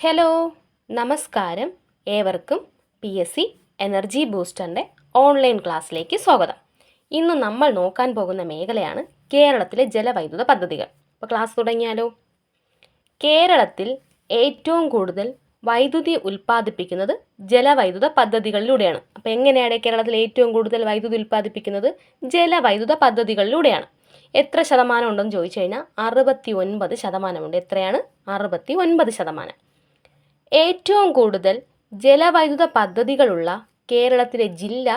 Hello നമസ്കാരം. ഏവർക്കും P S C energy ബൂസ്റ്ററിന്റെ ഓൺലൈൻ ക്ലാസ്സിലേക്ക് സ്വാഗതം. ഇന്ന് നമ്മൾ നോക്കാൻ പോകുന്ന മേഖലയാണ് കേരളത്തിലെ ജലവൈദ്യുത പദ്ധതികൾ. അപ്പോൾ ക്ലാസ് തുടങ്ങിയാലോ? കേരളത്തിൽ ഏറ്റവും കൂടുതൽ വൈദ്യുതി ഉൽപ്പാദിപ്പിക്കുന്നത് ജലവൈദ്യുത പദ്ധതികളിലൂടെയാണ്. അപ്പോൾ എങ്ങനെയാണ് കേരളത്തിൽ ഏറ്റവും കൂടുതൽ വൈദ്യുതി ഉൽപ്പാദിപ്പിക്കുന്നത്? ജലവൈദ്യുത പദ്ധതികളിലൂടെയാണ്. എത്ര ശതമാനം ഉണ്ടെന്ന് ചോദിച്ചു കഴിഞ്ഞാൽ അറുപത്തി ഒൻപത് ശതമാനമുണ്ട്. എത്രയാണ്? അറുപത്തി ഒൻപത് ശതമാനം. ഏറ്റവും കൂടുതൽ ജലവൈദ്യുത പദ്ധതികളുള്ള കേരളത്തിലെ ജില്ല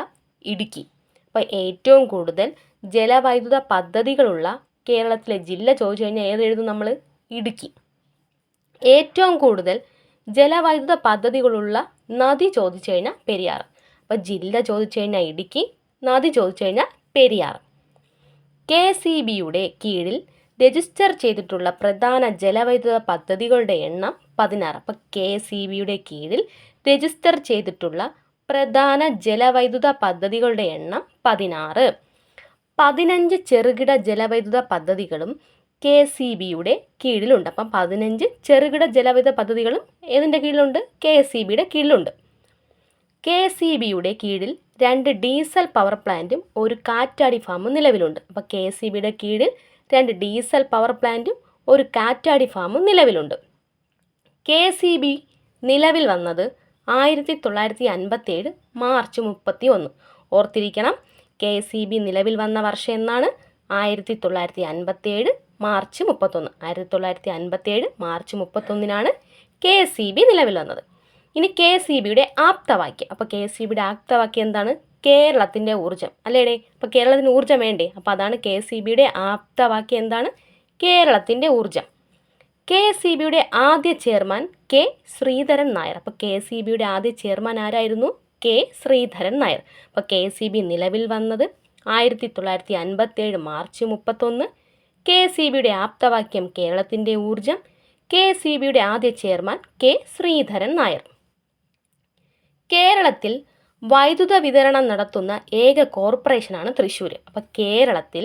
ഇടുക്കി. അപ്പോൾ ഏറ്റവും കൂടുതൽ ജലവൈദ്യുത പദ്ധതികളുള്ള കേരളത്തിലെ ജില്ല ചോദിച്ചു കഴിഞ്ഞാൽ ഏതെഴുതും നമ്മൾ ഇടുക്കി. ഏറ്റവും കൂടുതൽ ജലവൈദ്യുത പദ്ധതികളുള്ള നദി ചോദിച്ചു കഴിഞ്ഞാൽ പെരിയാർ. അപ്പോൾ ജില്ല ചോദിച്ചു കഴിഞ്ഞാൽ ഇടുക്കി നദി ചോദിച്ചു കഴിഞ്ഞാൽ പെരിയാർ. കെ സി ബിയുടെ കീഴിൽ രജിസ്റ്റർ ചെയ്തിട്ടുള്ള പ്രധാന ജലവൈദ്യുത പദ്ധതികളുടെ എണ്ണം പതിനാറ്. അപ്പോൾ കെ സി ബിയുടെ കീഴിൽ രജിസ്റ്റർ ചെയ്തിട്ടുള്ള പ്രധാന ജലവൈദ്യുത പദ്ധതികളുടെ എണ്ണം പതിനാറ്. പതിനഞ്ച് ചെറുകിട ജലവൈദ്യുത പദ്ധതികളും കെ സി ബിയുടെ കീഴിലുണ്ട്. അപ്പം പതിനഞ്ച് ചെറുകിട ജലവൈദ്യുത പദ്ധതികളും ഏതിന്റെ കീഴിലുണ്ട്? കെ സി ബിയുടെ കീഴിലുണ്ട്. കെ ഇ ബിയുടെ കീഴിൽ രണ്ട് ഡീസൽ പവർ പ്ലാന്റും ഒരു കാറ്റാടി ഫാമും നിലവിലുണ്ട്. അപ്പോൾ കെ ഇ ബിയുടെ കീഴിൽ രണ്ട് ഡീസൽ പവർ പ്ലാന്റും ഒരു കാറ്റാടി ഫാമും നിലവിലുണ്ട്. കെ ഇ ബി നിലവിൽ വന്നത് ആയിരത്തി തൊള്ളായിരത്തി അൻപത്തേഴ് മാർച്ച് മുപ്പത്തി ഒന്ന് ഓർത്തിരിക്കണം കെ ഇ ബി നിലവിൽ വന്ന വർഷം എന്നാണ്? ആയിരത്തി തൊള്ളായിരത്തി അൻപത്തേഴ് മാർച്ച് മുപ്പത്തൊന്ന്. ആയിരത്തി തൊള്ളായിരത്തി അൻപത്തേഴ് മാർച്ച് മുപ്പത്തൊന്നിനാണ് കെ ഇ ബി നിലവിൽ വന്നത്. ഇനി കെ ഇ ബിയുടെ ആപ്തവാക്യം. അപ്പോൾ കെ ഇ ബിയുടെ ആപ്തവാക്യം എന്താണ്? കേരളത്തിന്റെ ഊർജം. അല്ലേടേ? അപ്പോൾ കേരളത്തിന് ഊർജം വേണ്ടേ? അപ്പോൾ അതാണ് കെ ഇ ബിയുടെ ആപ്തവാക്യം എന്താണ്? കേരളത്തിന്റെ ഊർജം. കെ എസ് സി ബിയുടെ ആദ്യ ചെയർമാൻ കെ ശ്രീധരൻ നായർ. അപ്പോൾ കെ എസ് സി ബിയുടെ ആദ്യ ചെയർമാൻ ആരായിരുന്നു? കെ ശ്രീധരൻ നായർ. അപ്പോൾ കെ എസ് സി ബി നിലവിൽ വന്നത് ആയിരത്തി തൊള്ളായിരത്തി അൻപത്തേഴ് മാർച്ച് മുപ്പത്തൊന്ന്. കെ എസ് സി ബിയുടെ ആപ്തവാക്യം കേരളത്തിന്റെ ഊർജം കെ എസ് സി ബിയുടെ ആദ്യ ചെയർമാൻ കെ ശ്രീധരൻ നായർ. കേരളത്തിൽ വൈദ്യുത വിതരണം നടത്തുന്ന ഏക കോർപ്പറേഷനാണ് തൃശ്ശൂർ അപ്പോൾ കേരളത്തിൽ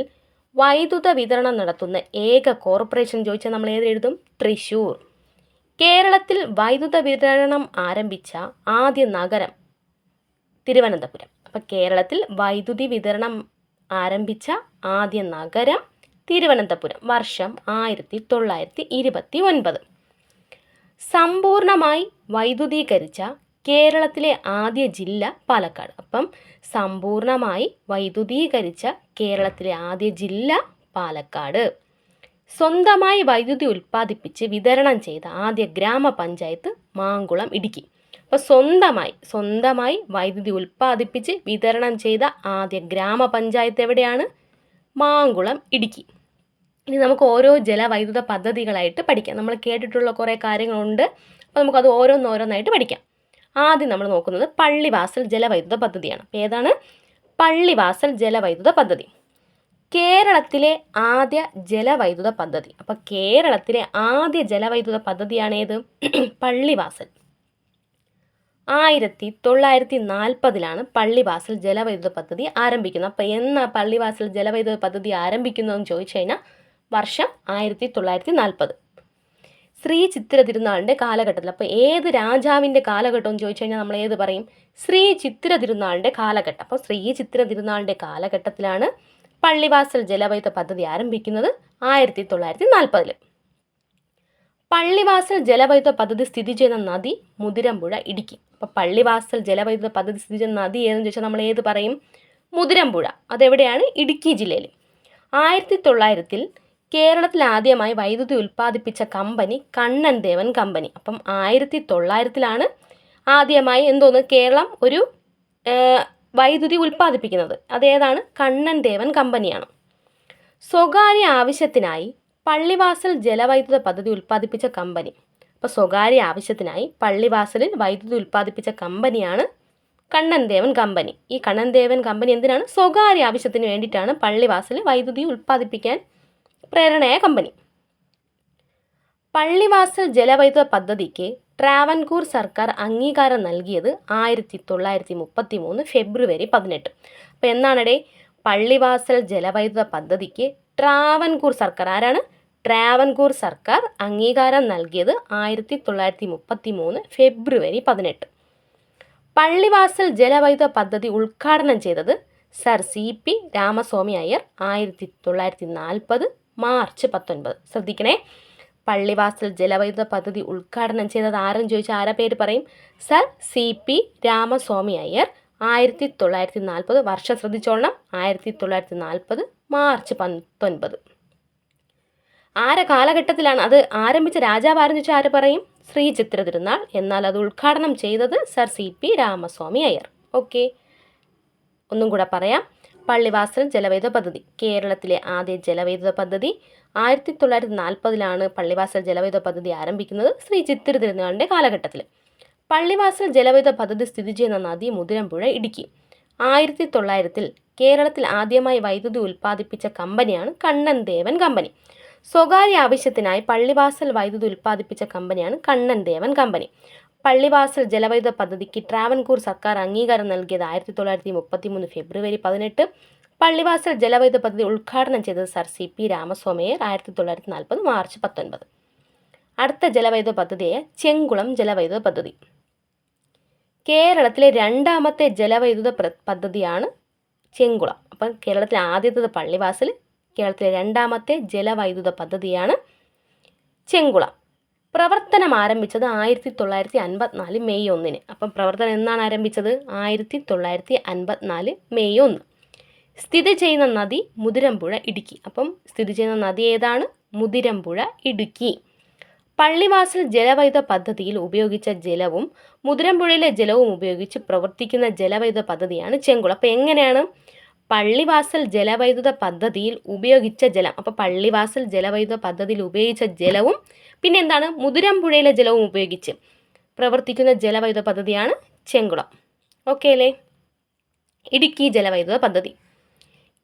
വൈദ്യുത വിതരണം നടത്തുന്ന ഏക കോർപ്പറേഷൻ ചോദിച്ചാൽ നമ്മൾ ഏത് എഴുതും? തൃശ്ശൂർ. കേരളത്തിൽ വൈദ്യുത വിതരണം ആരംഭിച്ച ആദ്യ നഗരം തിരുവനന്തപുരം. അപ്പം കേരളത്തിൽ വൈദ്യുതി വിതരണം ആരംഭിച്ച ആദ്യ നഗരം തിരുവനന്തപുരം. വർഷം ആയിരത്തി തൊള്ളായിരത്തി ഇരുപത്തി ഒൻപത് സമ്പൂർണമായി വൈദ്യുതീകരിച്ച കേരളത്തിലെ ആദ്യ ജില്ല പാലക്കാട്. അപ്പം സമ്പൂർണമായി വൈദ്യുതീകരിച്ച കേരളത്തിലെ ആദ്യ ജില്ല പാലക്കാട്. സ്വന്തമായി വൈദ്യുതി ഉൽപ്പാദിപ്പിച്ച് വിതരണം ചെയ്ത ആദ്യ ഗ്രാമപഞ്ചായത്ത് മാങ്കുളം ഇടുക്കി. അപ്പോൾ സ്വന്തമായി സ്വന്തമായി വൈദ്യുതി ഉൽപ്പാദിപ്പിച്ച് വിതരണം ചെയ്ത ആദ്യ ഗ്രാമപഞ്ചായത്ത് എവിടെയാണ്? മാങ്കുളം ഇടുക്കി. ഇനി നമുക്ക് ഓരോ ജലവൈദ്യുത പദ്ധതികളായിട്ട് പഠിക്കാം. നമ്മൾ കേട്ടിട്ടുള്ള കുറേ കാര്യങ്ങളുണ്ട്. അപ്പോൾ നമുക്കത് ഓരോന്നോരോന്നായിട്ട് പഠിക്കാം. ആദ്യം നമ്മൾ നോക്കുന്നത് പള്ളിവാസൽ ജലവൈദ്യുത പദ്ധതിയാണ്. അപ്പോൾ ഏതാണ്? പള്ളിവാസൽ ജലവൈദ്യുത പദ്ധതി. കേരളത്തിലെ ആദ്യ ജലവൈദ്യുത പദ്ധതി. അപ്പോൾ കേരളത്തിലെ ആദ്യ ജലവൈദ്യുത പദ്ധതിയാണേത് പള്ളിവാസൽ. ആയിരത്തി തൊള്ളായിരത്തി നാൽപ്പതിലാണ് പള്ളിവാസൽ ജലവൈദ്യുത പദ്ധതി ആരംഭിക്കുന്നത്. അപ്പോൾ എന്നാ പള്ളിവാസൽ ജലവൈദ്യുത പദ്ധതി ആരംഭിക്കുന്നതെന്ന് ചോദിച്ചു കഴിഞ്ഞാൽ വർഷം ആയിരത്തി തൊള്ളായിരത്തി നാൽപ്പത്. ശ്രീ ചിത്തിര തിരുനാളിന്റെ കാലഘട്ടത്തിൽ. അപ്പോൾ ഏത് രാജാവിന്റെ കാലഘട്ടം എന്ന് ചോദിച്ചു കഴിഞ്ഞാൽ നമ്മൾ ഏത് പറയും? ശ്രീ ചിത്തിര തിരുനാളിന്റെ കാലഘട്ടം. അപ്പോൾ ശ്രീ ചിത്തിര തിരുനാളിന്റെ കാലഘട്ടത്തിലാണ് പള്ളിവാസൽ ജലവൈദ്യുത പദ്ധതി ആരംഭിക്കുന്നത് ആയിരത്തി തൊള്ളായിരത്തി നാൽപ്പതിൽ പള്ളിവാസൽ ജലവൈദ്യുത പദ്ധതി സ്ഥിതി ചെയ്യുന്ന നദി മുതിരമ്പുഴ ഇടുക്കി. അപ്പോൾ പള്ളിവാസൽ ജലവൈദ്യുത പദ്ധതി സ്ഥിതി ചെയ്യുന്ന നദി ഏതെന്ന് ചോദിച്ചാൽ നമ്മൾ ഏത് പറയും? മുതിരമ്പുഴ. അതെവിടെയാണ്? ഇടുക്കി ജില്ലയിൽ. ആയിരത്തി തൊള്ളായിരത്തിൽ കേരളത്തിൽ ആദ്യമായി വൈദ്യുതി ഉൽപ്പാദിപ്പിച്ച കമ്പനി കണ്ണൻ ദേവൻ കമ്പനി. അപ്പം ആയിരത്തി തൊള്ളായിരത്തിലാണ് ആദ്യമായി എന്തോന്ന് കേരളം ഒരു വൈദ്യുതി ഉൽപ്പാദിപ്പിക്കുന്നത്. അതേതാണ്? കണ്ണൻ ദേവൻ കമ്പനിയാണ്. സ്വകാര്യ ആവശ്യത്തിനായി പള്ളിവാസൽ ജലവൈദ്യുത പദ്ധതി ഉൽപ്പാദിപ്പിച്ച കമ്പനി. അപ്പോൾ സ്വകാര്യ ആവശ്യത്തിനായി പള്ളിവാസലിൽ വൈദ്യുതി ഉൽപ്പാദിപ്പിച്ച കമ്പനിയാണ് കണ്ണൻ ദേവൻ കമ്പനി. ഈ കണ്ണൻ ദേവൻ കമ്പനി എന്തിനാണ്? സ്വകാര്യ ആവശ്യത്തിന് വേണ്ടിയിട്ടാണ് പള്ളിവാസൽ വൈദ്യുതി ഉൽപ്പാദിപ്പിക്കാൻ പ്രേരണയായ കമ്പനി. പള്ളിവാസൽ ജലവൈദ്യുത പദ്ധതിക്ക് ട്രാവൻകൂർ സർക്കാർ അംഗീകാരം നൽകിയത് ആയിരത്തി തൊള്ളായിരത്തി മുപ്പത്തി മൂന്ന് ഫെബ്രുവരി പതിനെട്ട്. അപ്പോൾ എന്നാണിടെ? പള്ളിവാസൽ ജലവൈദ്യുത പദ്ധതിക്ക് ട്രാവൻകൂർ സർക്കാർ ആരാണ്? ട്രാവൻകൂർ സർക്കാർ അംഗീകാരം നൽകിയത് ആയിരത്തി തൊള്ളായിരത്തി മുപ്പത്തി മൂന്ന് ഫെബ്രുവരി പതിനെട്ട്. പള്ളിവാസൽ ജലവൈദ്യുത പദ്ധതി ഉദ്ഘാടനം ചെയ്തത് sir C P Ramaswami Iyer ആയിരത്തി തൊള്ളായിരത്തി നാൽപ്പത് മാർച്ച് പത്തൊൻപത്. ശ്രദ്ധിക്കണേ. പള്ളിവാസൽ ജലവൈദ്യുത പദ്ധതി ഉദ്ഘാടനം ചെയ്തത് ആരെന്ന് ചോദിച്ചാൽ ആരെ പേര് പറയും? Sir C P Ramaswami Iyer. ആയിരത്തി തൊള്ളായിരത്തി നാൽപ്പത് വർഷം ശ്രദ്ധിച്ചോളണം. ആയിരത്തി തൊള്ളായിരത്തി നാൽപ്പത് മാർച്ച് പത്തൊൻപത്. ആരെ കാലഘട്ടത്തിലാണ് അത് ആരംഭിച്ച രാജാവ് ആരും വെച്ചാൽ ആര് പറയും? ശ്രീ ചിത്ര തിരുനാൾ. എന്നാൽ അത് ഉദ്ഘാടനം ചെയ്തത് sir C P Ramaswami Iyer. Okay. ഒന്നും കൂടെ പറയാം. പള്ളിവാസൽ ജലവൈദ്യുത പദ്ധതി. കേരളത്തിലെ ആദ്യ ജലവൈദ്യുത പദ്ധതി ആയിരത്തി തൊള്ളായിരത്തി നാൽപ്പതിലാണ് പള്ളിവാസൽ ജലവൈദ്യുത പദ്ധതി ആരംഭിക്കുന്നത് ശ്രീ ചിത്തിര തിരുനാളിന്റെ കാലഘട്ടത്തിൽ. പള്ളിവാസൽ ജലവൈദ്യുത പദ്ധതി സ്ഥിതി ചെയ്യുന്ന നദി മുതിരമ്പുഴ ഇടുക്കി. ആയിരത്തി തൊള്ളായിരത്തിൽ കേരളത്തിൽ ആദ്യമായി വൈദ്യുതി ഉൽപ്പാദിപ്പിച്ച കമ്പനിയാണ് കണ്ണൻ ദേവൻ കമ്പനി. സ്വകാര്യ ആവശ്യത്തിനായി പള്ളിവാസൽ വൈദ്യുതി ഉൽപ്പാദിപ്പിച്ച കമ്പനിയാണ് കണ്ണൻ ദേവൻ കമ്പനി. പള്ളിവാസൽ ജലവൈദ്യുത പദ്ധതിക്ക് ട്രാവൻകൂർ സർക്കാർ അംഗീകാരം നൽകിയത് ആയിരത്തി തൊള്ളായിരത്തി മുപ്പത്തി മൂന്ന് ഫെബ്രുവരി പതിനെട്ട്. പള്ളിവാസൽ ജലവൈദ്യുത പദ്ധതി ഉദ്ഘാടനം ചെയ്തത് സർ സി പി രാമസ്വാമിയർ ആയിരത്തി തൊള്ളായിരത്തി നാൽപ്പത് മാർച്ച് പത്തൊൻപത്. അടുത്ത ജലവൈദ്യുത പദ്ധതിയെ ചെങ്കുളം ജലവൈദ്യുത പദ്ധതി. കേരളത്തിലെ രണ്ടാമത്തെ ജലവൈദ്യുത പദ്ധതിയാണ് ചെങ്കുളം. അപ്പം കേരളത്തിലെ ആദ്യത്തേത് പള്ളിവാസൽ കേരളത്തിലെ രണ്ടാമത്തെ ജലവൈദ്യുത പദ്ധതിയാണ് ചെങ്കുളം. പ്രവർത്തനം ആരംഭിച്ചത് ആയിരത്തി തൊള്ളായിരത്തി അൻപത്തിനാല് മെയ് ഒന്നിന്. അപ്പം പ്രവർത്തനം എന്നാണ് ആരംഭിച്ചത്? ആയിരത്തി തൊള്ളായിരത്തി അൻപത്തിനാല് മെയ് ഒന്ന്. സ്ഥിതി ചെയ്യുന്ന നദി മുതിരമ്പുഴ ഇടുക്കി. അപ്പം സ്ഥിതി ചെയ്യുന്ന നദി ഏതാണ്? മുതിരമ്പുഴ ഇടുക്കി. പള്ളിവാസൽ ജലവൈദ്യുത പദ്ധതിയിൽ ഉപയോഗിച്ച ജലവും മുതിരമ്പുഴയിലെ ജലവും ഉപയോഗിച്ച് പ്രവർത്തിക്കുന്ന ജലവൈദ്യുത പദ്ധതിയാണ് ചെങ്കുളം. അപ്പോൾ എങ്ങനെയാണ്? പള്ളിവാസൽ ജലവൈദ്യുത പദ്ധതിയിൽ ഉപയോഗിച്ച ജലം. അപ്പോൾ പള്ളിവാസൽ ജലവൈദ്യുത പദ്ധതിയിൽ ഉപയോഗിച്ച ജലവും പിന്നെ എന്താണ്? മുതിരമ്പുഴയിലെ ജലവും ഉപയോഗിച്ച് പ്രവർത്തിക്കുന്ന ജലവൈദ്യുത പദ്ധതിയാണ് ചെങ്കുളം. ഓക്കെ അല്ലേ? ഇടുക്കി ജലവൈദ്യുത പദ്ധതി.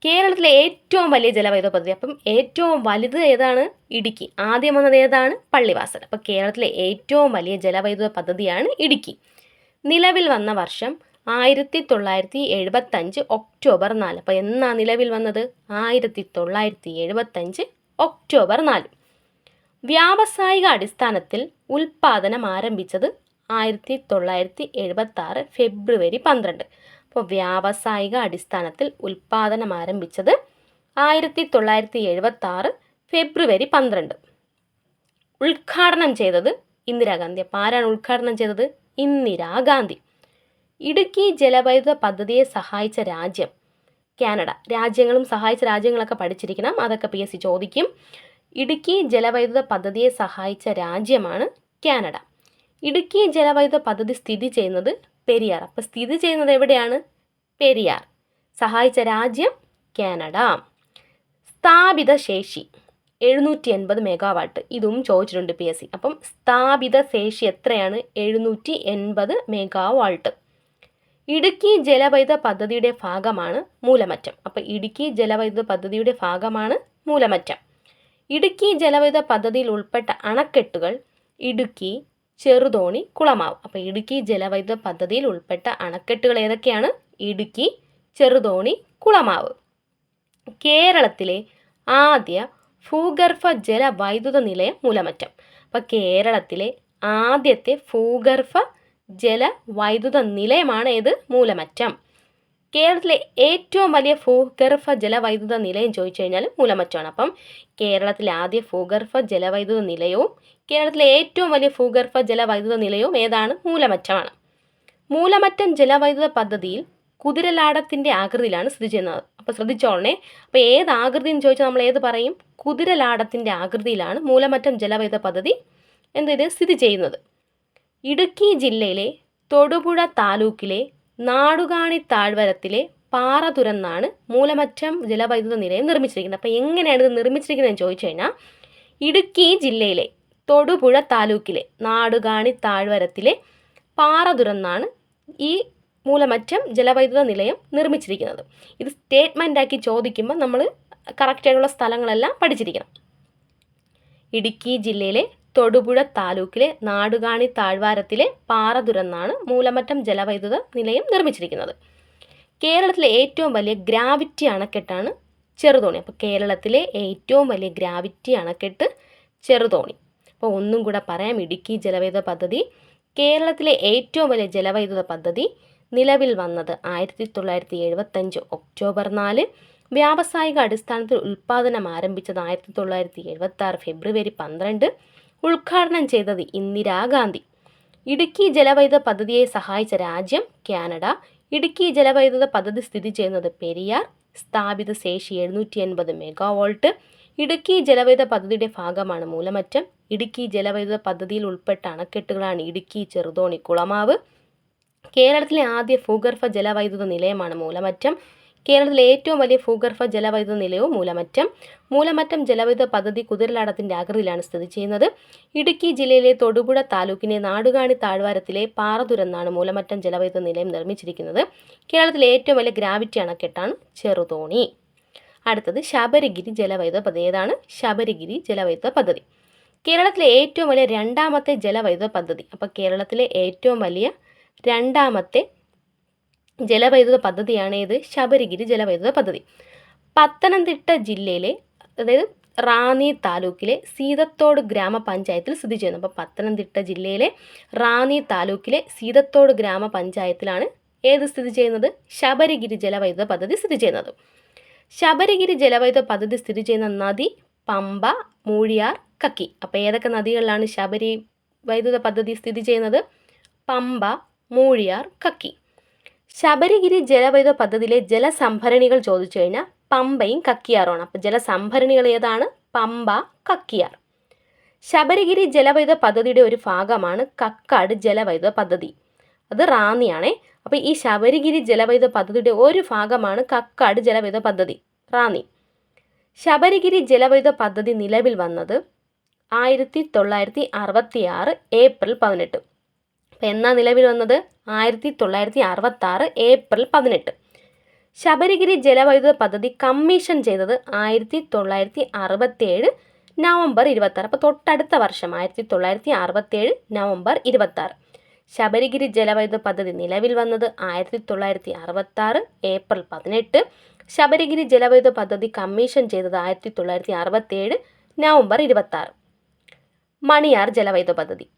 കേരളത്തിലെ ഏറ്റവും വലിയ ജലവൈദ്യുത പദ്ധതി. അപ്പം ഏറ്റവും വലുത് ഏതാണ്? ഇടുക്കി. ആദ്യം വന്നത് ഏതാണ്? പള്ളിവാസൽ. അപ്പോൾ കേരളത്തിലെ ഏറ്റവും വലിയ ജലവൈദ്യുത പദ്ധതിയാണ് ഇടുക്കി. നിലവിൽ വന്ന വർഷം ആയിരത്തി തൊള്ളായിരത്തി എഴുപത്തഞ്ച് ഒക്ടോബർ നാല്. അപ്പോൾ എന്നാ നിലവിൽ വന്നത്? ആയിരത്തി തൊള്ളായിരത്തി എഴുപത്തഞ്ച് ഒക്ടോബർ നാല്. വ്യാവസായിക അടിസ്ഥാനത്തിൽ ഉൽപ്പാദനം ആരംഭിച്ചത് ആയിരത്തി തൊള്ളായിരത്തി എഴുപത്തി ആറ് ഫെബ്രുവരി പന്ത്രണ്ട്. അപ്പോൾ വ്യാവസായിക അടിസ്ഥാനത്തിൽ ഉൽപ്പാദനം ആരംഭിച്ചത് ആയിരത്തി തൊള്ളായിരത്തി എഴുപത്തി ആറ് ഫെബ്രുവരി പന്ത്രണ്ട്. ഉദ്ഘാടനം ചെയ്തത് ഇന്ദിരാഗാന്ധി. അപ്പോൾ ആരാണ് ഉദ്ഘാടനം ചെയ്തത്? ഇന്ദിരാഗാന്ധി. ഇടുക്കി ജലവൈദ്യുത പദ്ധതിയെ സഹായിച്ച രാജ്യം കാനഡ. രാജ്യങ്ങളും സഹായിച്ച രാജ്യങ്ങളൊക്കെ പഠിച്ചിരിക്കണം. അതൊക്കെ പി എസ് സി ചോദിക്കും. ഇടുക്കി ജലവൈദ്യുത പദ്ധതിയെ സഹായിച്ച രാജ്യമാണ് കാനഡ. ഇടുക്കി ജലവൈദ്യുത പദ്ധതി സ്ഥിതി ചെയ്യുന്നത് പെരിയാർ. അപ്പോൾ സ്ഥിതി ചെയ്യുന്നത് എവിടെയാണ്? പെരിയാർ. സഹായിച്ച രാജ്യം കാനഡ. സ്ഥാപിത ശേഷി എഴുന്നൂറ്റി എൺപത് മെഗാവാട്ട്. ഇതും ചോദിച്ചിട്ടുണ്ട് പി എസ് സി. അപ്പം സ്ഥാപിത ശേഷി എത്രയാണ്? എഴുന്നൂറ്റി എൺപത് മെഗാവാട്ട്. ഇടുക്കി ജലവൈദ്യുത പദ്ധതിയുടെ ഭാഗമാണ് മൂലമറ്റം. അപ്പോൾ ഇടുക്കി ജലവൈദ്യുത പദ്ധതിയുടെ ഭാഗമാണ് മൂലമറ്റം. ഇടുക്കി ജലവൈദ്യുത പദ്ധതിയിൽ ഉൾപ്പെട്ട അണക്കെട്ടുകൾ ഇടുക്കി ചെറുതോണി കുളമാവ്. അപ്പോൾ ഇടുക്കി ജലവൈദ്യുത പദ്ധതിയിൽ ഉൾപ്പെട്ട അണക്കെട്ടുകൾ ഏതൊക്കെയാണ്? ഇടുക്കി ചെറുതോണി കുളമാവ്. കേരളത്തിലെ ആദ്യ ഭൂഗർഭ ജലവൈദ്യുത നിലയം മൂലമറ്റം. അപ്പോൾ കേരളത്തിലെ ആദ്യത്തെ ഭൂഗർഭ ജലവൈദ്യുത നിലയമാണ് ഏത് മൂലമറ്റം. കേരളത്തിലെ ഏറ്റവും വലിയ ഭൂഗർഭ ജലവൈദ്യുത നിലയം ചോദിച്ചു കഴിഞ്ഞാൽ മൂലമറ്റമാണ്. അപ്പം കേരളത്തിലെ ആദ്യ ഭൂഗർഭ ജലവൈദ്യുത നിലയവും കേരളത്തിലെ ഏറ്റവും വലിയ ഭൂഗർഭ ജലവൈദ്യുത നിലയവും ഏതാണ്? മൂലമറ്റമാണ്. മൂലമറ്റം ജലവൈദ്യുത പദ്ധതിയിൽ കുതിരലാടത്തിന്റെ ആകൃതിയിലാണ് സ്ഥിതി ചെയ്യുന്നത്. അപ്പോൾ ശ്രദ്ധിച്ചോളണേ. അപ്പോൾ ഏത് ആകൃതി എന്ന് ചോദിച്ചാൽ നമ്മൾ ഏത് പറയും? കുതിരലാടത്തിന്റെ ആകൃതിയിലാണ് മൂലമറ്റം ജലവൈദ്യുത പദ്ധതി എന്ത് സ്ഥിതി ചെയ്യുന്നത്. ഇടുക്കി ജില്ലയിലെ തൊടുപുഴ താലൂക്കിലെ നാടുകാണി താഴ്വരത്തിലെ പാറ തുരന്നാണ് മൂലമറ്റം ജലവൈദ്യുത നിലയം നിർമ്മിച്ചിരിക്കുന്നത്. അപ്പോൾ എങ്ങനെയാണ് ഇത് നിർമ്മിച്ചിരിക്കുന്നതെന്ന് ചോദിച്ചു കഴിഞ്ഞാൽ ഇടുക്കി ജില്ലയിലെ തൊടുപുഴ താലൂക്കിലെ നാടുകാണി താഴ്വരത്തിലെ പാറ തുരന്നാണ് ഈ മൂലമറ്റം ജലവൈദ്യുത നിലയം നിർമ്മിച്ചിരിക്കുന്നത്. ഇത് സ്റ്റേറ്റ്മെന്റ് ആക്കി ചോദിക്കുമ്പോൾ നമ്മൾ കറക്റ്റായിട്ടുള്ള സ്ഥലങ്ങളെല്ലാം പഠിച്ചിരിക്കണം. ഇടുക്കി ജില്ലയിലെ തൊടുപുഴ താലൂക്കിലെ നാടുകാണി താഴ്വാരത്തിലെ പാറ തുരന്നാണ് മൂലമറ്റം ജലവൈദ്യുത നിലയം നിർമ്മിച്ചിരിക്കുന്നത്. കേരളത്തിലെ ഏറ്റവും വലിയ ഗ്രാവിറ്റി അണക്കെട്ടാണ് ചെറുതോണി. അപ്പോൾ കേരളത്തിലെ ഏറ്റവും വലിയ ഗ്രാവിറ്റി അണക്കെട്ട് ചെറുതോണി. അപ്പോൾ ഒന്നും കൂടെ പറയാം ഇടുക്കി ജലവൈദ്യുത പദ്ധതി കേരളത്തിലെ ഏറ്റവും വലിയ ജലവൈദ്യുത പദ്ധതി നിലവിൽ വന്നത് ആയിരത്തി തൊള്ളായിരത്തി എഴുപത്തഞ്ച് ഒക്ടോബർ നാല്. വ്യാവസായിക അടിസ്ഥാനത്തിൽ ഉൽപ്പാദനം ആരംഭിച്ചത് ആയിരത്തി തൊള്ളായിരത്തി എഴുപത്തി ആറ് ഫെബ്രുവരി പന്ത്രണ്ട്. ഉദ്ഘാടനം ചെയ്തത് ഇന്ദിരാഗാന്ധി ഇടുക്കി ജലവൈദ്യുത പദ്ധതിയെ സഹായിച്ച രാജ്യം കാനഡ. ഇടുക്കി ജലവൈദ്യുത പദ്ധതി സ്ഥിതി ചെയ്യുന്നത് പെരിയാർ. സ്ഥാപിത ശേഷി എഴുന്നൂറ്റി എൺപത് മെഗാവോൾട്ട്. ഇടുക്കി ജലവൈദ്യുത പദ്ധതിയുടെ ഭാഗമാണ് മൂലമറ്റം. ഇടുക്കി ജലവൈദ്യുത പദ്ധതിയിൽ ഉൾപ്പെട്ട അണക്കെട്ടുകളാണ് ഇടുക്കി ചെറുതോണി കുളമാവ്. കേരളത്തിലെ ആദ്യ ഭൂഗർഭ ജലവൈദ്യുത നിലയമാണ് മൂലമറ്റം. കേരളത്തിലെ ഏറ്റവും വലിയ ഭൂഗർഭ ജലവൈദ്യുത നിലയവും മൂലമറ്റം. മൂലമറ്റം ജലവൈദ്യുത പദ്ധതി കുതിരലാടത്തിന്റെ ആകൃതിയിലാണ് സ്ഥിതി ചെയ്യുന്നത്. ഇടുക്കി ജില്ലയിലെ തൊടുപുഴ താലൂക്കിനെ നാടുകാണി താഴ്വാരത്തിലെ പാറതുരന്നാണ് മൂലമറ്റം ജലവൈദ്യുത നിലയം നിർമ്മിച്ചിരിക്കുന്നത്. കേരളത്തിലെ ഏറ്റവും വലിയ ഗ്രാവിറ്റി അണക്കെട്ടാണ് ചെറുതോണി. അടുത്തത് ശബരിഗിരി ജലവൈദ്യുത പദ്ധതി. ഏതാണ്? ശബരിഗിരി ജലവൈദ്യുത പദ്ധതി. കേരളത്തിലെ ഏറ്റവും വലിയ രണ്ടാമത്തെ ജലവൈദ്യുത പദ്ധതി. അപ്പോൾ കേരളത്തിലെ ഏറ്റവും വലിയ രണ്ടാമത്തെ ജലവൈദ്യുത പദ്ധതിയാണ് ഏത്? ശബരിഗിരി ജലവൈദ്യുത പദ്ധതി. പത്തനംതിട്ട ജില്ലയിലെ അതായത് റാന്നി താലൂക്കിലെ സീതത്തോട് ഗ്രാമപഞ്ചായത്തിൽ സ്ഥിതി ചെയ്യുന്നത് അപ്പോൾ പത്തനംതിട്ട ജില്ലയിലെ റാന്നി താലൂക്കിലെ സീതത്തോട് ഗ്രാമപഞ്ചായത്തിലാണ് ഏത് സ്ഥിതി ചെയ്യുന്നത്? ശബരിഗിരി ജലവൈദ്യുത പദ്ധതി സ്ഥിതി ചെയ്യുന്നത്. ശബരിഗിരി ജലവൈദ്യുത പദ്ധതി സ്ഥിതി ചെയ്യുന്ന നദി പമ്പ മൂഴിയാർ കക്കി. അപ്പോൾ ഏതൊക്കെ നദികളിലാണ് ശബരി വൈദ്യുത പദ്ധതി സ്ഥിതി ചെയ്യുന്നത്? പമ്പ മൂഴിയാർ കക്കി. ശബരിഗിരി ജലവൈദ്യുത പദ്ധതിയിലെ ജലസംഭരണികൾ ചോദിച്ചു കഴിഞ്ഞാൽ പമ്പയും കക്കിയാറുമാണ്. അപ്പോൾ ജലസംഭരണികൾ ഏതാണ്? പമ്പ കക്കിയാർ. ശബരിഗിരി ജലവൈദ്യുത പദ്ധതിയുടെ ഒരു ഭാഗമാണ് കക്കാട് ജലവൈദ്യുത പദ്ധതി. അത് റാന്നിയാണേ. അപ്പോൾ ഈ ശബരിഗിരി ജലവൈദ്യുത പദ്ധതിയുടെ ഒരു ഭാഗമാണ് കക്കാട് ജലവൈദ്യുത പദ്ധതി. റാന്നി. ശബരിഗിരി ജലവൈദ്യുത പദ്ധതി നിലവിൽ വന്നത് ആയിരത്തി തൊള്ളായിരത്തി അറുപത്തി ആറ് ഏപ്രിൽ പതിനെട്ട്. അപ്പം എന്നാ നിലവിൽ വന്നത്? ആയിരത്തി തൊള്ളായിരത്തി അറുപത്തി ആറ് ഏപ്രിൽ പതിനെട്ട്. ശബരിഗിരി ജലവൈദ്യുത പദ്ധതി കമ്മീഷൻ ചെയ്തത് ആയിരത്തി തൊള്ളായിരത്തി അറുപത്തേഴ് നവംബർ ഇരുപത്താറ്. അപ്പോൾ തൊട്ടടുത്ത വർഷം ആയിരത്തി തൊള്ളായിരത്തി അറുപത്തേഴ് നവംബർ ഇരുപത്താറ്. ശബരിഗിരി ജലവൈദ്യുത പദ്ധതി നിലവിൽ വന്നത് ആയിരത്തി തൊള്ളായിരത്തി അറുപത്താറ് ഏപ്രിൽ പതിനെട്ട്. ശബരിഗിരി ജലവൈദ്യുത പദ്ധതി കമ്മീഷൻ ചെയ്തത് ആയിരത്തി തൊള്ളായിരത്തി അറുപത്തേഴ് നവംബർ ഇരുപത്താറ്. മണിയാർ ജലവൈദ്യുത പദ്ധതി.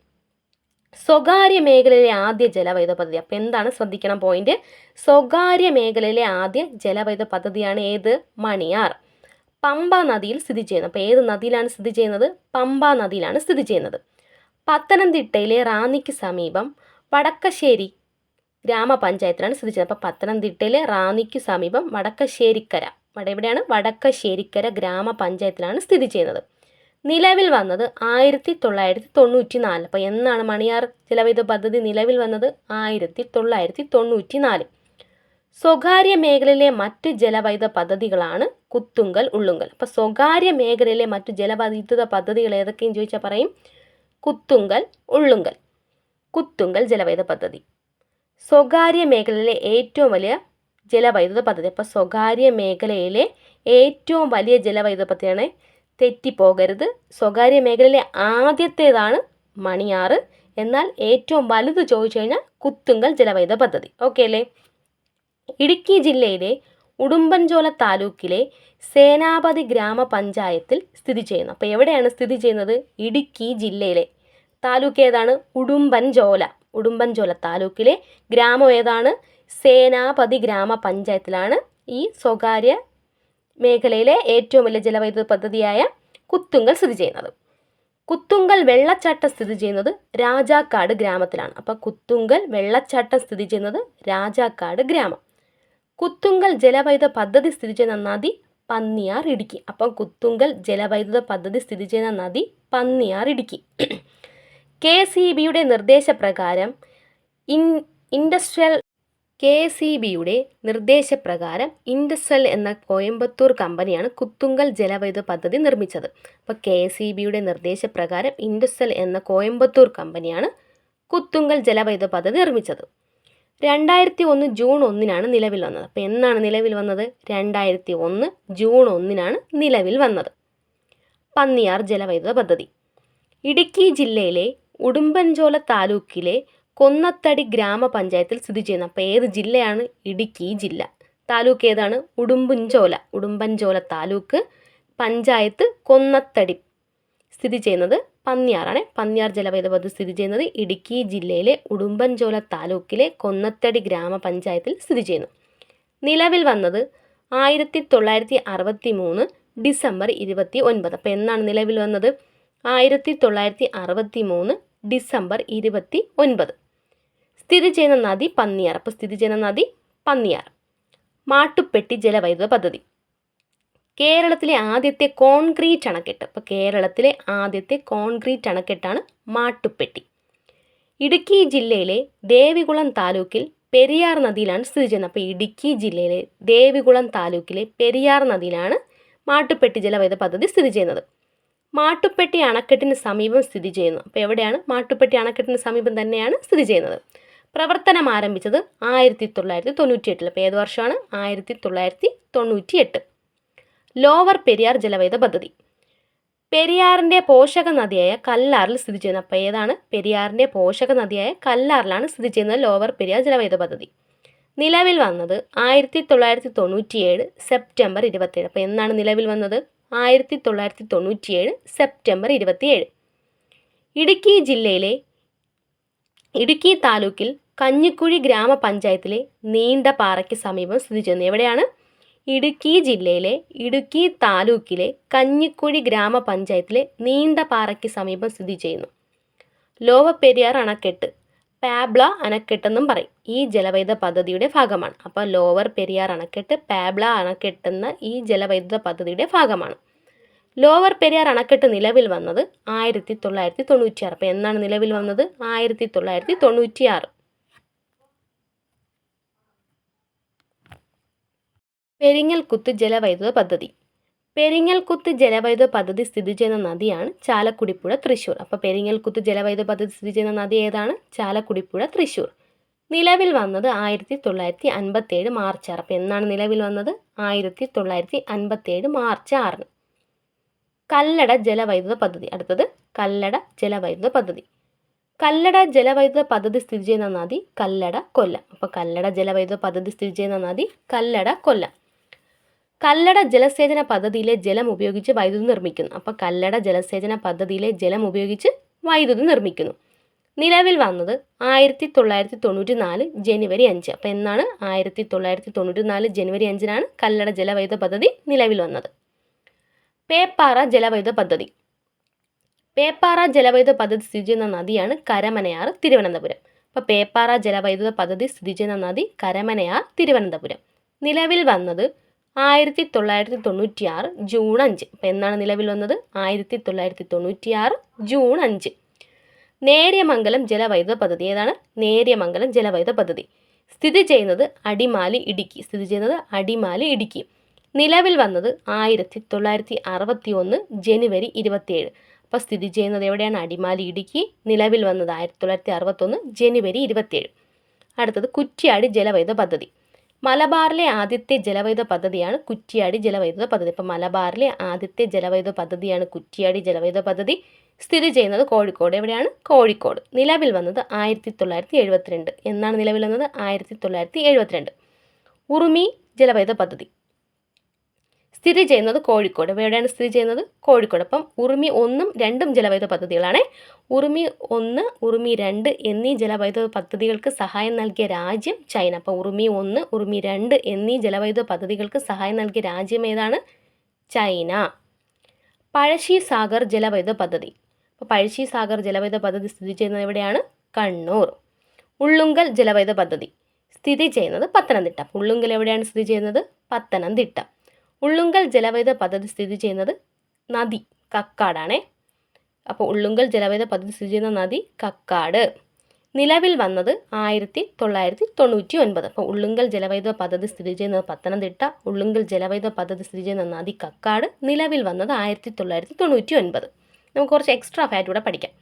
സ്വകാര്യ മേഖലയിലെ ആദ്യ ജലവൈദ്യുത പദ്ധതി. അപ്പോൾ എന്താണ് ശ്രദ്ധിക്കണം പോയിന്റ് സ്വകാര്യ മേഖലയിലെ ആദ്യ ജലവൈദ്യുത പദ്ധതിയാണ് ഏത്? മണിയാർ. പമ്പ നദിയിൽ സ്ഥിതി ചെയ്യുന്നത്. അപ്പോൾ ഏത് നദിയിലാണ് സ്ഥിതി ചെയ്യുന്നത്? പമ്പ നദിയിലാണ് സ്ഥിതി ചെയ്യുന്നത്. പത്തനംതിട്ടയിലെ റാന്നിക്ക് സമീപം വടക്കശ്ശേരി ഗ്രാമപഞ്ചായത്തിലാണ് സ്ഥിതി ചെയ്യുന്നത്. അപ്പോൾ പത്തനംതിട്ടയിലെ റാന്നിക്ക് സമീപം വടക്കശ്ശേരിക്കര. എവിടെയാണ്? വടക്കശ്ശേരിക്കര ഗ്രാമപഞ്ചായത്തിലാണ് സ്ഥിതി ചെയ്യുന്നത്. നിലവിൽ വന്നത് ആയിരത്തി തൊള്ളായിരത്തി തൊണ്ണൂറ്റി നാല് അപ്പോൾ എന്നാണ് മണിയാർ ജലവൈദ്യുത പദ്ധതി നിലവിൽ വന്നത്? ആയിരത്തി തൊള്ളായിരത്തി തൊണ്ണൂറ്റി നാല് സ്വകാര്യ മേഖലയിലെ മറ്റ് ജലവൈദ്യുത പദ്ധതികളാണ് കുത്തുങ്കൽ ഉള്ളുങ്കൽ. അപ്പോൾ സ്വകാര്യ മേഖലയിലെ മറ്റു ജലവൈദ്യുത പദ്ധതികൾ ഏതൊക്കെയും ചോദിച്ചാൽ പറയും? കുത്തുങ്കൽ ഉള്ളുങ്കൽ. കുത്തുങ്കൽ ജലവൈദ്യുത പദ്ധതി. സ്വകാര്യ മേഖലയിലെ ഏറ്റവും വലിയ ജലവൈദ്യുത പദ്ധതി. അപ്പോൾ സ്വകാര്യ മേഖലയിലെ ഏറ്റവും വലിയ ജലവൈദ്യുത പദ്ധതിയാണ് തെറ്റിപ്പോകരുത്. സ്വകാര്യ മേഖലയിലെ ആദ്യത്തേതാണ് മണിയാറ്. എന്നാൽ ഏറ്റവും വലുത് ചോദിച്ചു കഴിഞ്ഞാൽ കുത്തുങ്കൽ ജലവൈദ്യുത പദ്ധതി. ഓക്കെ അല്ലേ? ഇടുക്കി ജില്ലയിലെ ഉടുമ്പൻചോല താലൂക്കിലെ സേനാപതി ഗ്രാമപഞ്ചായത്തിൽ സ്ഥിതി ചെയ്യുന്നു. അപ്പോൾ എവിടെയാണ് സ്ഥിതി ചെയ്യുന്നത്? ഇടുക്കി ജില്ലയിലെ. താലൂക്ക് ഏതാണ്? ഉടുമ്പൻചോല. ഉടുമ്പൻചോല താലൂക്കിലെ ഗ്രാമം ഏതാണ്? സേനാപതി ഗ്രാമപഞ്ചായത്തിലാണ് ഈ സ്വകാര്യ മേഖലയിലെ ഏറ്റവും വലിയ ജലവൈദ്യുത പദ്ധതിയായ കുത്തുങ്കൽ സ്ഥിതി ചെയ്യുന്നത്. കുത്തുങ്കൽ വെള്ളച്ചാട്ടം സ്ഥിതി ചെയ്യുന്നത് രാജാക്കാട് ഗ്രാമത്തിലാണ്. അപ്പോൾ കുത്തുങ്കൽ വെള്ളച്ചാട്ടം സ്ഥിതി ചെയ്യുന്നത് രാജാക്കാട് ഗ്രാമം. കുത്തുങ്കൽ ജലവൈദ്യുത പദ്ധതി സ്ഥിതി ചെയ്യുന്ന നദി പന്നിയാർ ഇടുക്കി. അപ്പം കുത്തുങ്കൽ ജലവൈദ്യുത പദ്ധതി സ്ഥിതി ചെയ്യുന്ന നദി പന്നിയാർ ഇടുക്കി. കെ സി ബിയുടെ നിർദ്ദേശപ്രകാരം ഇൻ ഇൻഡസ്ട്രിയൽ കെ സി ബിയുടെ നിർദ്ദേശപ്രകാരം ഇൻഡസ്ട്രൽ എന്ന കോയമ്പത്തൂർ കമ്പനിയാണ് കുത്തുങ്കൽ ജലവൈദ്യുത പദ്ധതി നിർമ്മിച്ചത്. അപ്പോൾ കെ സി ബിയുടെ നിർദ്ദേശപ്രകാരം ഇൻഡസ്ട്രൽ എന്ന കോയമ്പത്തൂർ കമ്പനിയാണ് കുത്തുങ്കൽ ജലവൈദ്യുത പദ്ധതി നിർമ്മിച്ചത്. രണ്ടായിരത്തി ഒന്ന് ജൂൺ ഒന്നിനാണ് നിലവിൽ വന്നത്. അപ്പോൾ എന്നാണ് നിലവിൽ വന്നത്? രണ്ടായിരത്തി ഒന്ന് ജൂൺ ഒന്നിനാണ് നിലവിൽ വന്നത്. പന്നിയാർ ജലവൈദ്യുത പദ്ധതി. ഇടുക്കി ജില്ലയിലെ ഉടുമ്പൻചോല താലൂക്കിലെ കൊന്നത്തടി ഗ്രാമപഞ്ചായത്തിൽ സ്ഥിതി ചെയ്യുന്ന അപ്പോൾ ഏത് ജില്ലയാണ്? ഇടുക്കി ജില്ല. താലൂക്ക് ഏതാണ്? ഉടുമ്പൻചോല. ഉടുമ്പൻചോല താലൂക്ക് പഞ്ചായത്ത് കൊന്നത്തടി സ്ഥിതി ചെയ്യുന്നത് പന്നിയാറാണ്. പന്നിയാർ ജലവൈദ്യ പദ്ധതി സ്ഥിതി ചെയ്യുന്നത് ഇടുക്കി ജില്ലയിലെ ഉടുമ്പൻചോല താലൂക്കിലെ കൊന്നത്തടി ഗ്രാമപഞ്ചായത്തിൽ സ്ഥിതി ചെയ്യുന്നു നിലവിൽ വന്നത് ആയിരത്തി തൊള്ളായിരത്തി അറുപത്തി മൂന്ന് ഡിസംബർ ഇരുപത്തി ഒൻപത് അപ്പോൾ എന്നാണ് നിലവിൽ വന്നത്? ആയിരത്തി തൊള്ളായിരത്തി അറുപത്തി മൂന്ന് ഡിസംബർ ഇരുപത്തി ഒൻപത് സ്ഥിതി ചെയ്യുന്ന നദി പന്നിയാർ. അപ്പോൾ സ്ഥിതി ചെയ്യുന്ന നദി പന്നിയാർ. മാട്ടുപ്പെട്ടി ജലവൈദ്യുത പദ്ധതി. കേരളത്തിലെ ആദ്യത്തെ കോൺക്രീറ്റ് അണക്കെട്ട്. അപ്പോൾ കേരളത്തിലെ ആദ്യത്തെ കോൺക്രീറ്റ് അണക്കെട്ടാണ് മാട്ടുപ്പെട്ടി. ഇടുക്കി ജില്ലയിലെ ദേവികുളം താലൂക്കിൽ പെരിയാർ നദിയിലാണ് സ്ഥിതി ചെയ്യുന്നത്. അപ്പോൾ ഇടുക്കി ജില്ലയിലെ ദേവികുളം താലൂക്കിലെ പെരിയാർ നദിയിലാണ് മാട്ടുപ്പെട്ടി ജലവൈദ്യുത പദ്ധതി സ്ഥിതി ചെയ്യുന്നത്. മാട്ടുപ്പെട്ടി അണക്കെട്ടിന് സമീപം സ്ഥിതി ചെയ്യുന്നു. അപ്പോൾ എവിടെയാണ്? മാട്ടുപ്പെട്ടി അണക്കെട്ടിന് സമീപം തന്നെയാണ് സ്ഥിതി ചെയ്യുന്നത്. പ്രവർത്തനം ആരംഭിച്ചത് ആയിരത്തി തൊള്ളായിരത്തി തൊണ്ണൂറ്റി എട്ടിൽ അപ്പോൾ ഏത് വർഷമാണ്? ആയിരത്തി തൊള്ളായിരത്തി തൊണ്ണൂറ്റി എട്ട് ലോവർ പെരിയാർ ജലവൈദ്യ പദ്ധതി. പെരിയാറിന്റെ പോഷക നദിയായ കല്ലാറിൽ സ്ഥിതി ചെയ്യുന്നത് അപ്പോൾ ഏതാണ്? പെരിയാറിന്റെ പോഷക നദിയായ കല്ലാറിലാണ് സ്ഥിതി ചെയ്യുന്നത് ലോവർ പെരിയാർ ജലവൈദ്യ പദ്ധതി. നിലവിൽ വന്നത് ആയിരത്തി തൊള്ളായിരത്തി തൊണ്ണൂറ്റിയേഴ് സെപ്റ്റംബർ ഇരുപത്തിയേഴ്. അപ്പോൾ എന്നാണ് നിലവിൽ വന്നത്? ആയിരത്തി തൊള്ളായിരത്തി തൊണ്ണൂറ്റിയേഴ് സെപ്റ്റംബർ ഇരുപത്തിയേഴ്. ഇടുക്കി ജില്ലയിലെ ഇടുക്കി താലൂക്കിൽ കഞ്ഞിക്കുഴി ഗ്രാമപഞ്ചായത്തിലെ നീണ്ടപാറയ്ക്ക് സമീപം സ്ഥിതി ചെയ്യുന്നു എവിടെയാണ്? ഇടുക്കി ജില്ലയിലെ ഇടുക്കി താലൂക്കിലെ കഞ്ഞിക്കുഴി ഗ്രാമപഞ്ചായത്തിലെ നീണ്ടപാറയ്ക്ക് സമീപം സ്ഥിതി ചെയ്യുന്നു. ലോവ പെരിയാർ അണക്കെട്ട് പാബ്ല അണക്കെട്ടെന്നും പറയും. ഈ ജലവൈദ്യുത പദ്ധതിയുടെ ഭാഗമാണ്. അപ്പോൾ ലോവർ പെരിയാർ അണക്കെട്ട് പാബ്ല അണക്കെട്ടെന്ന ഈ ജലവൈദ്യുത പദ്ധതിയുടെ ഭാഗമാണ്. ലോവർ പെരിയാർ അണക്കെട്ട് നിലവിൽ വന്നത് ആയിരത്തി തൊള്ളായിരത്തി തൊണ്ണൂറ്റിയാറ് അപ്പോൾ എന്നാണ് നിലവിൽ വന്നത്? ആയിരത്തി തൊള്ളായിരത്തി തൊണ്ണൂറ്റിയാറ് പെരിങ്ങൽകുത്ത് ജലവൈദ്യുത പദ്ധതി. പെരിങ്ങൽകുത്ത് ജലവൈദ്യുത പദ്ധതി സ്ഥിതി ചെയ്യുന്ന നദിയാണ് ചാലക്കുടിപ്പുഴ തൃശ്ശൂർ. അപ്പോൾ പെരിങ്ങൽകുത്ത് ജലവൈദ്യുത പദ്ധതി സ്ഥിതി ചെയ്യുന്ന നദി ഏതാണ്? ചാലക്കുടിപ്പുഴ തൃശ്ശൂർ. നിലവിൽ വന്നത് ആയിരത്തി തൊള്ളായിരത്തി അൻപത്തേഴ് മാർച്ച് ആറ്. അപ്പോൾ എന്നാണ് നിലവിൽ വന്നത്? ആയിരത്തി തൊള്ളായിരത്തി അൻപത്തേഴ് മാർച്ച് ആറിന്. കല്ലട ജലവൈദ്യുത പദ്ധതി. അടുത്തത് കല്ലട ജലവൈദ്യുത പദ്ധതി. കല്ലട ജലവൈദ്യുത പദ്ധതി സ്ഥിതി ചെയ്യുന്ന നദി കല്ലട കൊല്ലം. അപ്പോൾ കല്ലട ജലവൈദ്യുത പദ്ധതി സ്ഥിതി ചെയ്യുന്ന നദി കല്ലട കൊല്ലം. കല്ലട ജലസേചന പദ്ധതിയിലെ ജലം ഉപയോഗിച്ച് വൈദ്യുതി നിർമ്മിക്കുന്നു. അപ്പോൾ കല്ലട ജലസേചന പദ്ധതിയിലെ ജലം ഉപയോഗിച്ച് വൈദ്യുതി നിർമ്മിക്കുന്നു. നിലവിൽ വന്നത് ആയിരത്തി തൊള്ളായിരത്തി തൊണ്ണൂറ്റി നാല് ജനുവരി അഞ്ച്. അപ്പോൾ എന്നാണ് ആയിരത്തി തൊള്ളായിരത്തി തൊണ്ണൂറ്റി നാല് ജനുവരി അഞ്ചിനാണ് കല്ലട ജലവൈദ്യുത പദ്ധതി നിലവിൽ വന്നത്. പേപ്പാറ ജലവൈദ്യുത പദ്ധതി. പേപ്പാറ ജലവൈദ്യുത പദ്ധതി സ്ഥിതി ചെയ്യുന്ന നദിയാണ് കരമനയാർ തിരുവനന്തപുരം. അപ്പോൾ പേപ്പാറ ജലവൈദ്യുത പദ്ധതി സ്ഥിതി ചെയ്യുന്ന നദി കരമനയാർ തിരുവനന്തപുരം. നിലവിൽ വന്നത് ആയിരത്തി തൊള്ളായിരത്തി തൊണ്ണൂറ്റിയാറ് ജൂൺ അഞ്ച്. അപ്പോൾ എന്നാണ് നിലവിൽ വന്നത്? ആയിരത്തി തൊള്ളായിരത്തി തൊണ്ണൂറ്റിയാറ് ജൂൺ അഞ്ച്. നേര്യമംഗലം ജലവൈദ്യുത പദ്ധതി. ഏതാണ്? നേര്യമംഗലം ജലവൈദ്യുത പദ്ധതി. സ്ഥിതി ചെയ്യുന്നത് അടിമാലി ഇടുക്കി. സ്ഥിതി ചെയ്യുന്നത് അടിമാലി ഇടുക്കി. നിലവിൽ വന്നത് ആയിരത്തി തൊള്ളായിരത്തി അറുപത്തി ഒന്ന് ജനുവരി ഇരുപത്തിയേഴ്. അപ്പോൾ സ്ഥിതി ചെയ്യുന്നത് എവിടെയാണ്? അടിമാലി ഇടുക്കി. നിലവിൽ വന്നത് ആയിരത്തി തൊള്ളായിരത്തി അറുപത്തൊന്ന് ജനുവരി ഇരുപത്തിയേഴ്. അടുത്തത് കുറ്റ്യാടി ജലവൈദ്യുത പദ്ധതി. മലബാറിലെ ആദ്യത്തെ ജലവൈദ്യുത പദ്ധതിയാണ് കുറ്റിയാടി ജലവൈദ്യുത പദ്ധതി. ഇപ്പോൾ മലബാറിലെ ആദ്യത്തെ ജലവൈദ്യുത പദ്ധതിയാണ് കുറ്റിയാടി ജലവൈദ്യുത പദ്ധതി. സ്ഥിതി ചെയ്യുന്നത് കോഴിക്കോട്. എവിടെയാണ്? കോഴിക്കോട്. നിലവിൽ വന്നത് ആയിരത്തി തൊള്ളായിരത്തി എഴുപത്തിരണ്ട് എന്നാണ് നിലവിൽ വന്നത്? ആയിരത്തി തൊള്ളായിരത്തി എഴുപത്തിരണ്ട് ഉറുമി ജലവൈദ്യുത പദ്ധതി. സ്ഥിതി ചെയ്യുന്നത് കോഴിക്കോട്. എവിടെയാണ് സ്ഥിതി ചെയ്യുന്നത്? കോഴിക്കോട്. അപ്പം ഉറുമി ഒന്നും രണ്ടും ജലവൈദ്യുത പദ്ധതികളാണ്. ഉറുമി ഒന്ന് ഉറുമി രണ്ട് എന്നീ ജലവൈദ്യുത പദ്ധതികൾക്ക് സഹായം നൽകിയ രാജ്യം ചൈന. അപ്പോൾ ഉറുമി ഒന്ന് ഉറുമി രണ്ട് എന്നീ ജലവൈദ്യുത പദ്ധതികൾക്ക് സഹായം നൽകിയ രാജ്യം ഏതാണ്? ചൈന. പഴശ്ശി സാഗർ ജലവൈദ്യുത പദ്ധതി. അപ്പോൾ പഴശ്ശി സാഗർ ജലവൈദ്യുത പദ്ധതി സ്ഥിതി ചെയ്യുന്നത് എവിടെയാണ്? കണ്ണൂർ. ഉള്ളുങ്കൽ ജലവൈദ്യുത പദ്ധതി സ്ഥിതി ചെയ്യുന്നത് പത്തനംതിട്ട. ഉള്ളുങ്കൽ എവിടെയാണ് സ്ഥിതി ചെയ്യുന്നത്? പത്തനംതിട്ട. ഉള്ളുങ്കൽ ജലവൈദ പദ്ധതി സ്ഥിതി ചെയ്യുന്നത് നദി കക്കാടാണേ. അപ്പോൾ ഉള്ളുങ്കൽ ജലവൈദ പദ്ധതി സ്ഥിതി ചെയ്യുന്ന നദി കക്കാട്. നിലവിൽ വന്നത് ആയിരത്തി തൊള്ളായിരത്തി തൊണ്ണൂറ്റി ഒൻപത് അപ്പോൾ ഉള്ളുങ്കൽ ജലവൈദ പദ്ധതി സ്ഥിതി ചെയ്യുന്നത് പത്തനംതിട്ട ഉള്ളുങ്കൽ ജലവൈദ പദ്ധതി സ്ഥിതി ചെയ്യുന്ന നദി കക്കാട് നിലവിൽ വന്നത് ആയിരത്തി തൊള്ളായിരത്തി തൊണ്ണൂറ്റി ഒൻപത് നമുക്ക് കുറച്ച് എക്സ്ട്രാ ഫാറ്റ് കൂടെ പഠിക്കാം.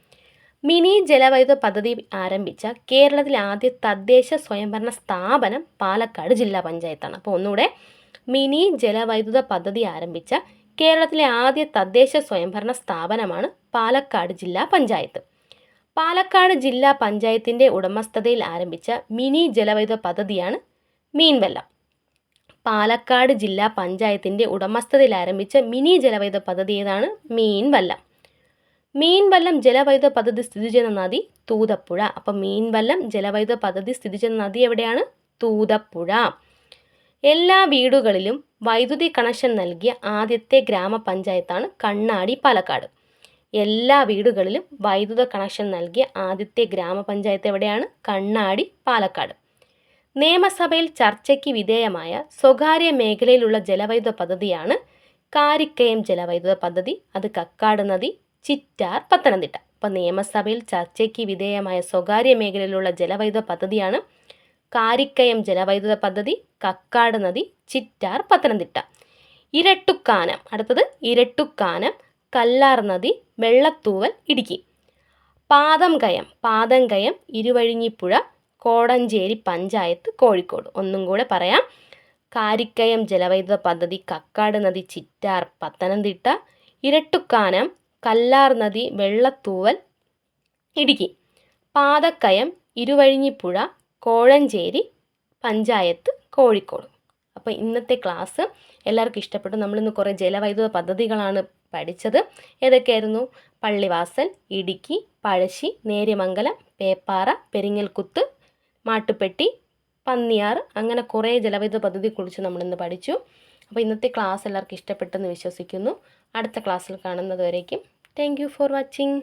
മിനി ജലവൈദ്യുത പദ്ധതി ആരംഭിച്ച കേരളത്തിലെ ആദ്യ തദ്ദേശ സ്വയംഭരണ സ്ഥാപനം പാലക്കാട് ജില്ലാ പഞ്ചായത്താണ്. അപ്പോൾ ഒന്നുകൂടെ മിനി ജലവൈദ്യുത പദ്ധതി ആരംഭിച്ച കേരളത്തിലെ ആദ്യ തദ്ദേശ സ്വയംഭരണ സ്ഥാപനമാണ് പാലക്കാട് ജില്ലാ പഞ്ചായത്ത്. പാലക്കാട് ജില്ലാ പഞ്ചായത്തിന്റെ ഉടമസ്ഥതയിൽ ആരംഭിച്ച മിനി ജലവൈദ്യുത പദ്ധതിയാണ് മീൻവെള്ളം. പാലക്കാട് ജില്ലാ പഞ്ചായത്തിന്റെ ഉടമസ്ഥതയിൽ ആരംഭിച്ച മിനി ജലവൈദ്യുത പദ്ധതി ഏതാണ്? മീൻവല്ലം മീൻവല്ലം ജലവൈദ്യുത പദ്ധതി സ്ഥിതി ചെയ്യുന്ന നദി തൂതപ്പുഴ. അപ്പം മീൻവല്ലം ജലവൈദ്യുത പദ്ധതി സ്ഥിതി ചെയ്യുന്ന നദി എവിടെയാണ്? തൂതപ്പുഴ. എല്ലാ വീടുകളിലും വൈദ്യുതി കണക്ഷൻ നൽകിയ ആദ്യത്തെ ഗ്രാമപഞ്ചായത്താണ് കണ്ണാടി പാലക്കാട്. എല്ലാ വീടുകളിലും വൈദ്യുത കണക്ഷൻ നൽകിയ ആദ്യത്തെ ഗ്രാമപഞ്ചായത്ത് എവിടെയാണ്? കണ്ണാടി പാലക്കാട്. നിയമസഭയിൽ ചർച്ചയ്ക്ക് വിധേയമായ സ്വകാര്യ മേഖലയിലുള്ള ജലവൈദ്യുത പദ്ധതിയാണ് കാരിക്കയം ജലവൈദ്യുത പദ്ധതി അത് കക്കാട് നദി ചിറ്റാർ പത്തനംതിട്ട. അപ്പോൾ നിയമസഭയിൽ ചർച്ചയ്ക്ക് വിധേയമായ സ്വകാര്യ മേഖലയിലുള്ള ജലവൈദ്യുത പദ്ധതിയാണ് കാരിക്കയം ജലവൈദ്യുത പദ്ധതി കക്കാട് നദി ചിറ്റാർ പത്തനംതിട്ട. ഇരട്ടുക്കാനം അടുത്തത് ഇരട്ടുക്കാനം കല്ലാർ നദി വെള്ളത്തൂവൽ ഇടുക്കി. പാതംകയം പാതംകയം ഇരുവഴിഞ്ഞിപ്പുഴ കോടഞ്ചേരി പഞ്ചായത്ത് കോഴിക്കോട്. ഒന്നും കൂടെ പറയാം. കാരിക്കയം ജലവൈദ്യുത പദ്ധതി കക്കാട് നദി ചിറ്റാർ പത്തനംതിട്ട. ഇരട്ടുക്കാനം കല്ലാർ നദി വെള്ളത്തൂവൽ ഇടുക്കി. പാതക്കയം ഇരുവഴിഞ്ഞിപ്പുഴ കോഴഞ്ചേരി പഞ്ചായത്ത് കോഴിക്കോട്. അപ്പോൾ ഇന്നത്തെ ക്ലാസ് എല്ലാവർക്കും ഇഷ്ടപ്പെട്ടു. നമ്മളിന്ന് കുറേ ജലവൈദ്യുത പദ്ധതികളാണ് പഠിച്ചത്. ഏതൊക്കെയായിരുന്നു? പള്ളിവാസൽ ഇടുക്കി പഴശ്ശി നേര്യമംഗലം പേപ്പാറ പെരിങ്ങൽക്കുത്ത് മാട്ടുപ്പെട്ടി പന്നിയാർ അങ്ങനെ കുറേ ജലവൈദ്യുത പദ്ധതിയെക്കുറിച്ച് നമ്മളിന്ന് പഠിച്ചു. അപ്പോൾ ഇന്നത്തെ ക്ലാസ് എല്ലാവർക്കും ഇഷ്ടപ്പെട്ടെന്ന് വിശ്വസിക്കുന്നു. അടുത്ത ക്ലാസ്സിൽ കാണുന്നത് വരേക്കും. Thank for watching